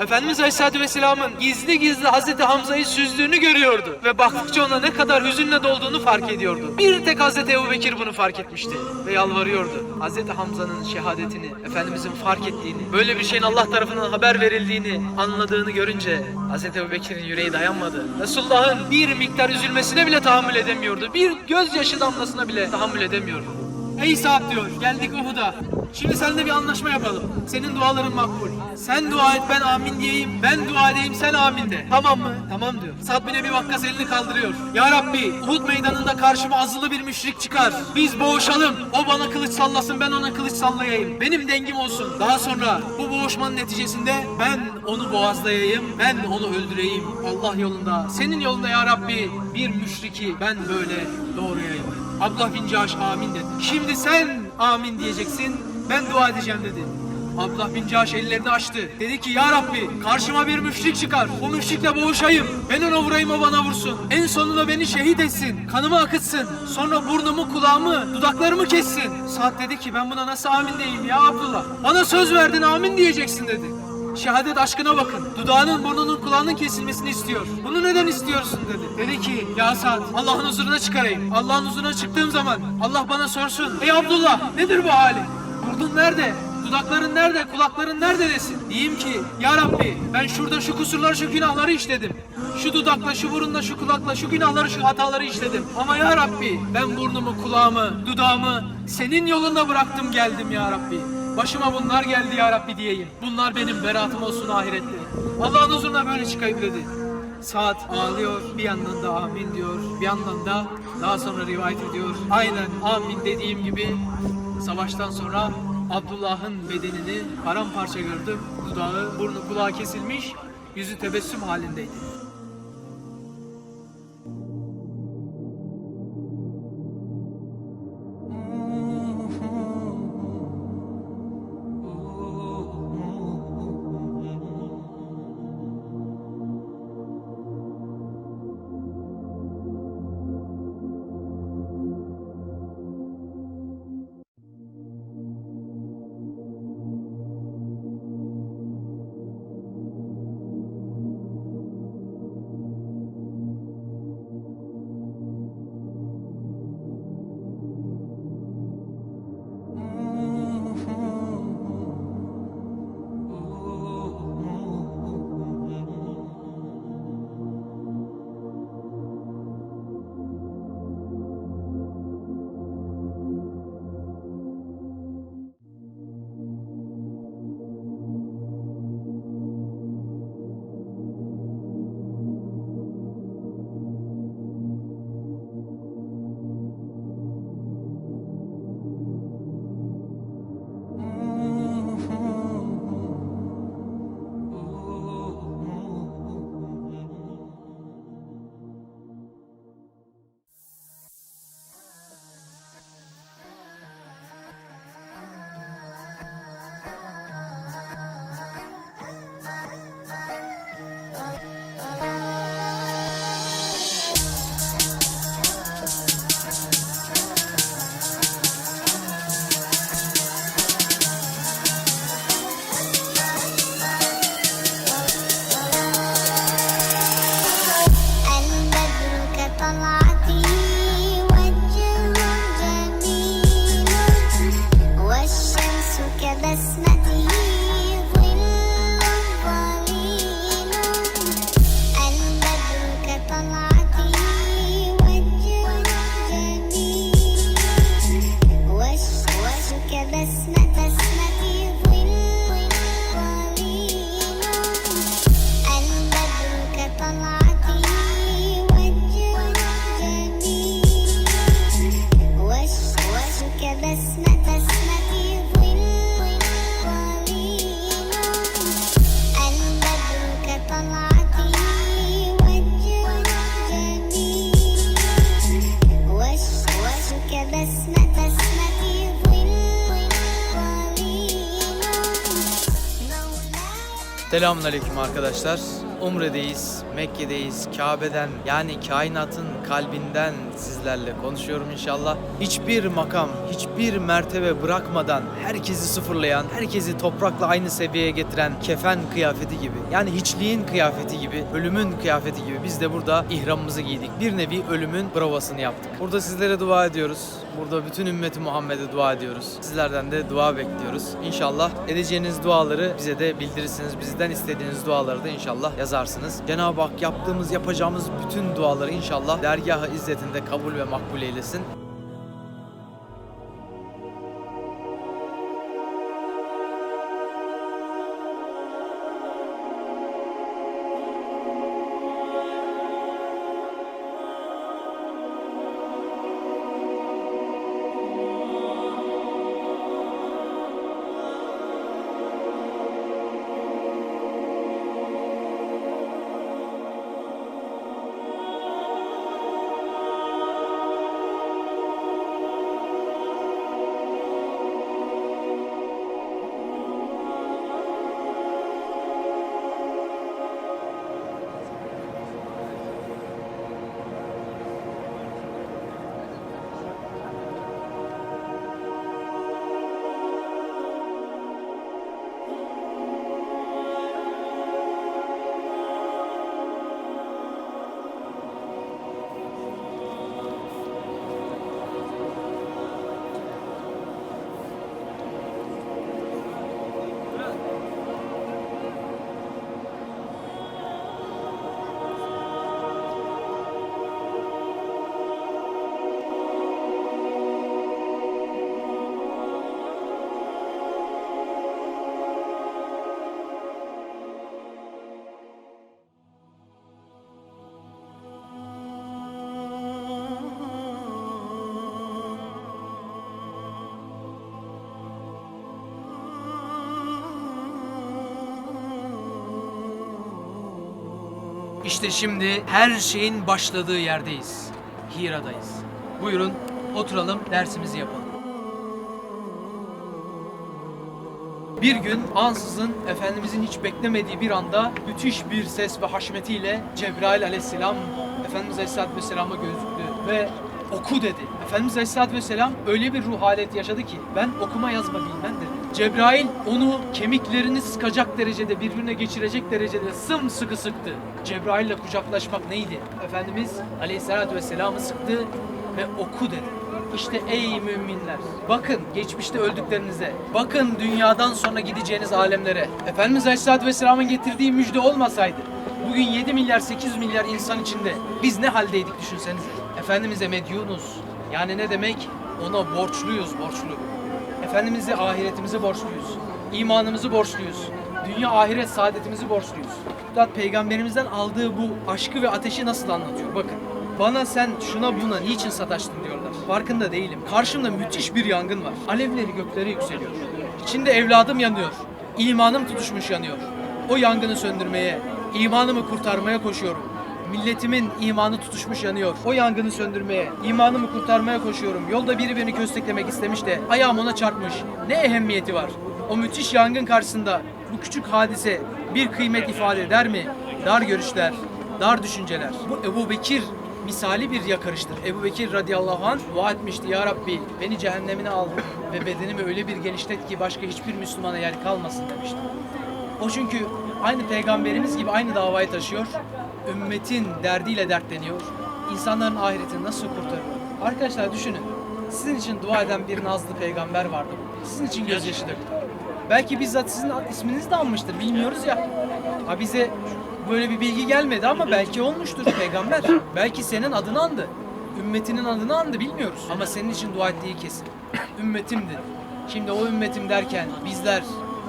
Efendimiz Aleyhisselatü Vesselam'ın gizli gizli Hazreti Hamza'yı süzdüğünü görüyordu. Ve baktıkça ona ne kadar hüzünle dolduğunu fark ediyordu. Bir tek Hazreti Ebu Bekir bunu fark etmişti. Ve yalvarıyordu. Hazreti Hamza'nın şehadetini, Efendimizin fark ettiğini, böyle bir şeyin Allah tarafından haber verildiğini anladığını görünce Hazreti Ebu Bekir'in yüreği dayanmadı. Resulullah'ın bir miktar üzülmesine bile tahammül edemiyordu. Bir gözyaşı damlasına bile tahammül edemiyordu. Ey Sa'd diyor, geldik Uhud'a. Şimdi seninle bir anlaşma yapalım. Senin duaların makbul. Sen dua et ben amin diyeyim. Ben dua edeyim sen amin de. Tamam mı? Tamam diyor. Sa'd bin Ebi Vakkas elini kaldırıyor. Ya Rabbi Uhud meydanında karşıma azılı bir müşrik çıkar. Biz boğuşalım. O bana kılıç sallasın ben ona kılıç sallayayım. Benim dengim olsun. Daha sonra bu boğuşmanın neticesinde ben onu boğazlayayım. Ben onu öldüreyim. Allah yolunda. Senin yolunda ya Rabbi bir müşriki ben böyle doğrayayım. Abdullah bin Caş amin dedi. Şimdi sen amin diyeceksin. Ben dua edeceğim dedi. Abdullah bin Caş ellerini açtı. Dedi ki ya Rabbi karşıma bir müşrik çıkar. Bu müşrikle boğuşayım. Ben ona vurayım o bana vursun. En sonunda beni şehit etsin. Kanımı akıtsın. Sonra burnumu, kulağımı, dudaklarımı kessin. Saat dedi ki ben buna nasıl amin diyeyim ya Abdullah. Bana söz verdin amin diyeceksin dedi. Şehadet aşkına bakın. Dudağının, burnunun, kulağının kesilmesini istiyor. Bunu neden istiyorsun dedi. Dedi ki ya Sa'd Allah'ın huzuruna çıkarayım. Allah'ın huzuruna çıktığım zaman Allah bana sorsun. Ey Abdullah nedir bu hali? Burnun nerede? Dudakların nerede? Kulakların nerede desin. Diyeyim ki ya Rabbi ben şurada şu kusurları şu günahları işledim. Şu dudakla, şu burunla, şu kulakla, şu günahları, şu hataları işledim. Ama ya Rabbi ben burnumu, kulağımı, dudağımı senin yolunda bıraktım geldim ya Rabbi. Başıma bunlar geldi ya Rabbi diyeyim. Bunlar benim beratım olsun ahirette. Allah'ın huzuruna böyle çıkayım dedi. Saat ağlıyor, bir yandan da amin diyor, bir yandan da daha sonra rivayet ediyor. Aynen amin dediğim gibi savaştan sonra Abdullah'ın bedenini paramparça gördüm. Dudağı, burnu, kulağı kesilmiş, yüzü tebessüm halindeydi. Selamünaleyküm arkadaşlar. Umre'deyiz, Mekke'deyiz. Kabe'den yani kainatın kalbinden sizlerle konuşuyorum inşallah. Hiçbir makam, hiçbir mertebe bırakmadan herkesi sıfırlayan, herkesi toprakla aynı seviyeye getiren kefen kıyafeti gibi. Yani hiçliğin kıyafeti gibi, ölümün kıyafeti gibi biz de burada ihramımızı giydik. Bir nevi ölümün provasını yaptık. Burada sizlere dua ediyoruz. Burada bütün ümmeti Muhammed'e dua ediyoruz. Sizlerden de dua bekliyoruz. İnşallah edeceğiniz duaları bize de bildirirsiniz. Bizden istediğiniz duaları da inşallah yazarsınız. Cenab-ı Hak yaptığımız, yapacağımız bütün duaları inşallah dergah-ı izzetinde kabul ve makbul eylesin. İşte şimdi her şeyin başladığı yerdeyiz. Hira'dayız. Buyurun oturalım dersimizi yapalım. Bir gün ansızın Efendimizin hiç beklemediği bir anda müthiş bir ses ve haşmetiyle Cebrail aleyhisselam Efendimiz aleyhisselatü vesselama gözüktü ve oku dedi. Efendimiz aleyhisselatü vesselam öyle bir ruh haleti yaşadı ki ben okuma yazma bilmem dedi. Cebrail onu kemiklerini sıkacak derecede birbirine geçirecek derecede sımsıkı sıktı. Cebrail ile kucaklaşmak neydi? Efendimiz aleyhisselatü vesselamı sıktı ve oku dedi. İşte ey müminler, bakın geçmişte öldüklerinize, bakın dünyadan sonra gideceğiniz alemlere. Efendimiz Aleyhisselatü Vesselam'ın getirdiği müjde olmasaydı, bugün 7 milyar 8 milyar insan içinde biz ne haldeydik düşünsenize. Efendimiz'e medyunuz. Yani ne demek? Ona borçluyuz, borçlu. Efendimiz'e ahiretimizi borçluyuz. İmanımızı borçluyuz. Dünya ahiret saadetimizi borçluyuz. Üstad peygamberimizden aldığı bu aşkı ve ateşi nasıl anlatıyor? Bakın. Bana sen şuna buna niçin sataştın diyorlar. Farkında değilim. Karşımda müthiş bir yangın var. Alevleri göklere yükseliyor. İçinde evladım yanıyor. İmanım tutuşmuş yanıyor. O yangını söndürmeye, imanımı kurtarmaya koşuyorum. Milletimin imanı tutuşmuş yanıyor. O yangını söndürmeye, imanımı kurtarmaya koşuyorum. Yolda biri beni kösteklemek istemiş de ayağım ona çarpmış. Ne ehemmiyeti var? O müthiş yangın karşısında bu küçük hadise bir kıymet ifade eder mi? Dar görüşler, dar düşünceler. Bu Ebu Bekir misali bir yakarıştır. Ebu Bekir radıyallahu anh dua etmişti. Ya Rabbi beni cehennemine al ve bedenimi öyle bir genişlet ki başka hiçbir Müslümana yer kalmasın demişti. O çünkü aynı peygamberimiz gibi aynı davayı taşıyor. Ümmetin derdiyle dertleniyor. İnsanların ahiretini nasıl kurtarıyor? Arkadaşlar düşünün. Sizin için dua eden bir nazlı peygamber vardı. Sizin için gözyaşı döktü. Belki bizzat sizin isminizi de almıştır. Bilmiyoruz ya. Ha bize böyle bir bilgi gelmedi ama belki olmuştur peygamber. Belki senin adını andı. Ümmetinin adını andı bilmiyoruz. Ama senin için dua ettiği kesin. Ümmetimdi. Şimdi o ümmetim derken bizler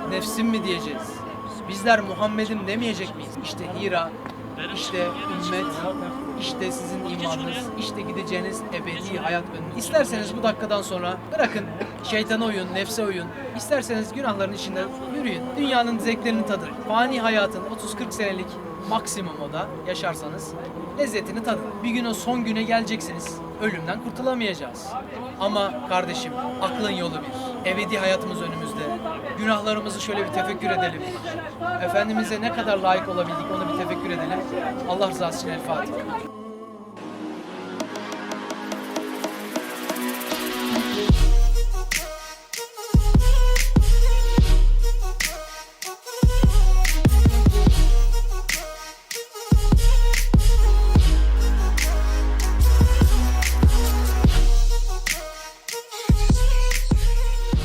nefsim mi diyeceğiz? Bizler Muhammed'im demeyecek miyiz? İşte Hira, işte ümmet, işte sizin imanınız, işte gideceğiniz ebedi hayat önünüz. İsterseniz bu dakikadan sonra bırakın şeytana uyun, nefse uyun. İsterseniz günahların içinde yürüyün. Dünyanın zevklerini tadın. Fani hayatın 30-40 senelik maksimum o da yaşarsanız lezzetini tadın. Bir gün o son güne geleceksiniz. Ölümden kurtulamayacağız. Ama kardeşim aklın yolu bir. Ebedi hayatımız önümüzde. Günahlarımızı şöyle bir tefekkür edelim. Efendimiz'e ne kadar layık olabildik onu bir tefekkür edelim. Allah rızası için El Fatiha.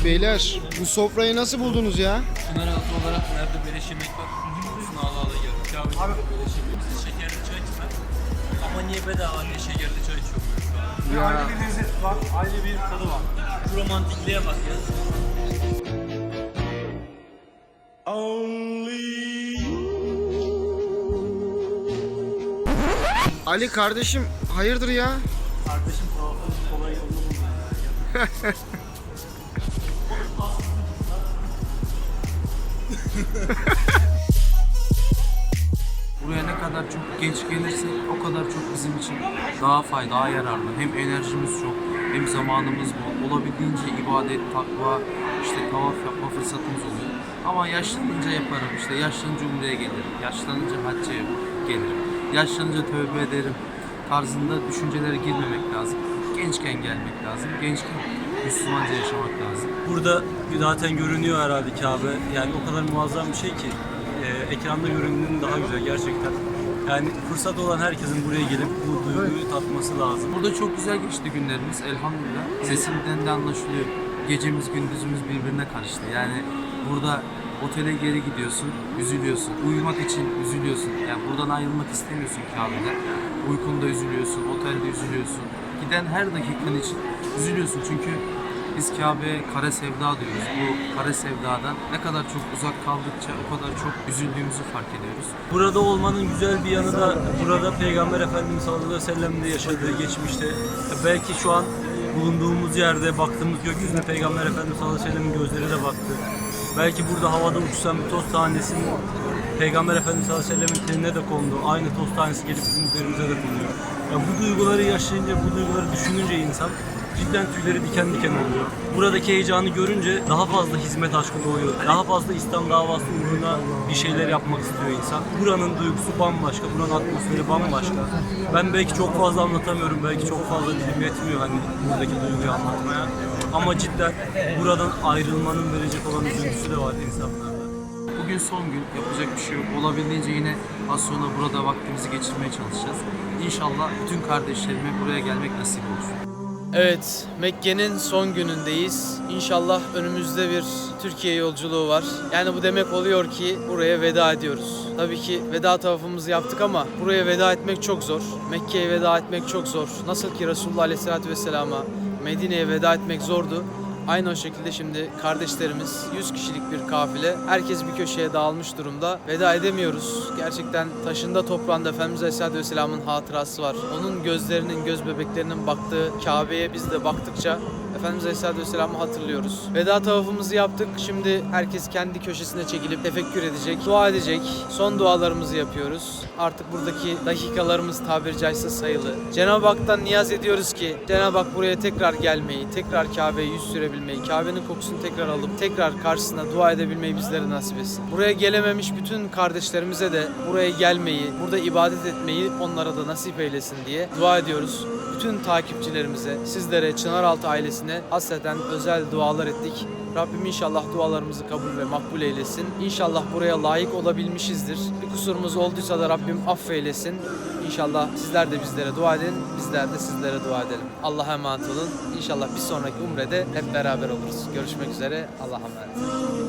Beyler bu sofrayı nasıl buldunuz ya? Pınar altı olarak nerede beleş yemek var? Üstüne ala ala geldik. Abi, Abi. beleş yemek. Bize şekerli çay içmem. Ama niye bedava diye şekerli çay içiyorum ben şu an. Ya. bir lezzet var, ayrı bir tadı var. Şu romantikliğe bak ya. Ali kardeşim hayırdır ya? Kardeşim kolay yolunu buldu. Buraya ne kadar çok genç gelirsek o kadar çok bizim için daha fayda, daha yararlı. Hem enerjimiz çok, hem zamanımız bol. Olabildiğince ibadet, takva, işte tavaf yapma fırsatımız oluyor. Ama yaşlanınca yaparım, işte yaşlanınca umreye gelirim, yaşlanınca hacca gelirim, yaşlanınca tövbe ederim tarzında düşüncelere girmemek lazım. Gençken gelmek lazım, gençken Müslümanca yaşamak lazım. Burada zaten görünüyor herhalde Kabe. Yani o kadar muazzam bir şey ki e, ekranda göründüğünün daha güzel gerçekten. Yani fırsat olan herkesin buraya gelip bu duyguyu tatması lazım. Burada çok güzel geçti günlerimiz elhamdülillah. Sesimden de anlaşılıyor. Gecemiz gündüzümüz birbirine karıştı. Yani burada otele geri gidiyorsun, üzülüyorsun. Uyumak için üzülüyorsun. Yani buradan ayrılmak istemiyorsun Kabe'den. Uykunda üzülüyorsun, otelde üzülüyorsun. Giden her dakikan için üzülüyorsun çünkü biz Kabe'ye kara sevda diyoruz. Bu kara sevdadan ne kadar çok uzak kaldıkça o kadar çok üzüldüğümüzü fark ediyoruz. Burada olmanın güzel bir yanı da burada Peygamber Efendimiz sallallahu aleyhi ve sellem de yaşadığı geçmişte. Belki şu an bulunduğumuz yerde baktığımız gökyüzüne Peygamber Efendimiz sallallahu aleyhi ve sellemin gözleri de baktı. Belki burada havada uçsam bir toz tanesinin Peygamber Efendimiz sallallahu aleyhi ve sellemin teline de kondu. Aynı toz tanesi gelip bizim üzerimize de konuyor. Ya bu duyguları yaşayınca, bu duyguları düşününce insan cidden tüyleri diken diken oluyor. Buradaki heyecanı görünce daha fazla hizmet aşkı doğuyor. Daha fazla İslam davası uğruna bir şeyler yapmak istiyor insan. Buranın duygusu bambaşka, buranın atmosferi bambaşka. Ben belki çok fazla anlatamıyorum, belki çok fazla dilim yetmiyor hani buradaki duyguyu anlatmaya. Ama cidden buradan ayrılmanın verecek olan üzüntüsü de var insanlarda. Bugün son gün yapacak bir şey yok. Olabildiğince yine az sonra burada vaktimizi geçirmeye çalışacağız. İnşallah bütün kardeşlerime buraya gelmek nasip olur. Evet, Mekke'nin son günündeyiz. İnşallah önümüzde bir Türkiye yolculuğu var. Yani bu demek oluyor ki buraya veda ediyoruz. Tabii ki veda tavafımızı yaptık ama buraya veda etmek çok zor. Mekke'ye veda etmek çok zor. Nasıl ki Resulullah Aleyhisselatü Vesselam'a Medine'ye veda etmek zordu. Aynı o şekilde şimdi kardeşlerimiz 100 kişilik bir kafile. Herkes bir köşeye dağılmış durumda. Veda edemiyoruz. Gerçekten taşında toprağında Efendimiz Aleyhisselatü Vesselam'ın hatırası var. Onun gözlerinin, göz bebeklerinin baktığı Kabe'ye biz de baktıkça Efendimiz Aleyhisselatü Vesselam'ı hatırlıyoruz. Veda tavafımızı yaptık. Şimdi herkes kendi köşesine çekilip tefekkür edecek, dua edecek. Son dualarımızı yapıyoruz. Artık buradaki dakikalarımız tabiri caizse sayılı. Cenab-ı Hak'tan niyaz ediyoruz ki Cenab-ı Hak buraya tekrar gelmeyi, tekrar Kabe'ye yüz sürebilmeyi, Kabe'nin kokusunu tekrar alıp tekrar karşısına dua edebilmeyi bizlere nasip etsin. Buraya gelememiş bütün kardeşlerimize de buraya gelmeyi, burada ibadet etmeyi onlara da nasip eylesin diye dua ediyoruz bütün takipçilerimize, sizlere, Çınaraltı ailesine hasreten özel dualar ettik. Rabbim inşallah dualarımızı kabul ve makbul eylesin. İnşallah buraya layık olabilmişizdir. Bir kusurumuz olduysa da Rabbim affeylesin. İnşallah sizler de bizlere dua edin, bizler de sizlere dua edelim. Allah'a emanet olun. İnşallah bir sonraki umrede hep beraber oluruz. Görüşmek üzere. Allah'a emanet.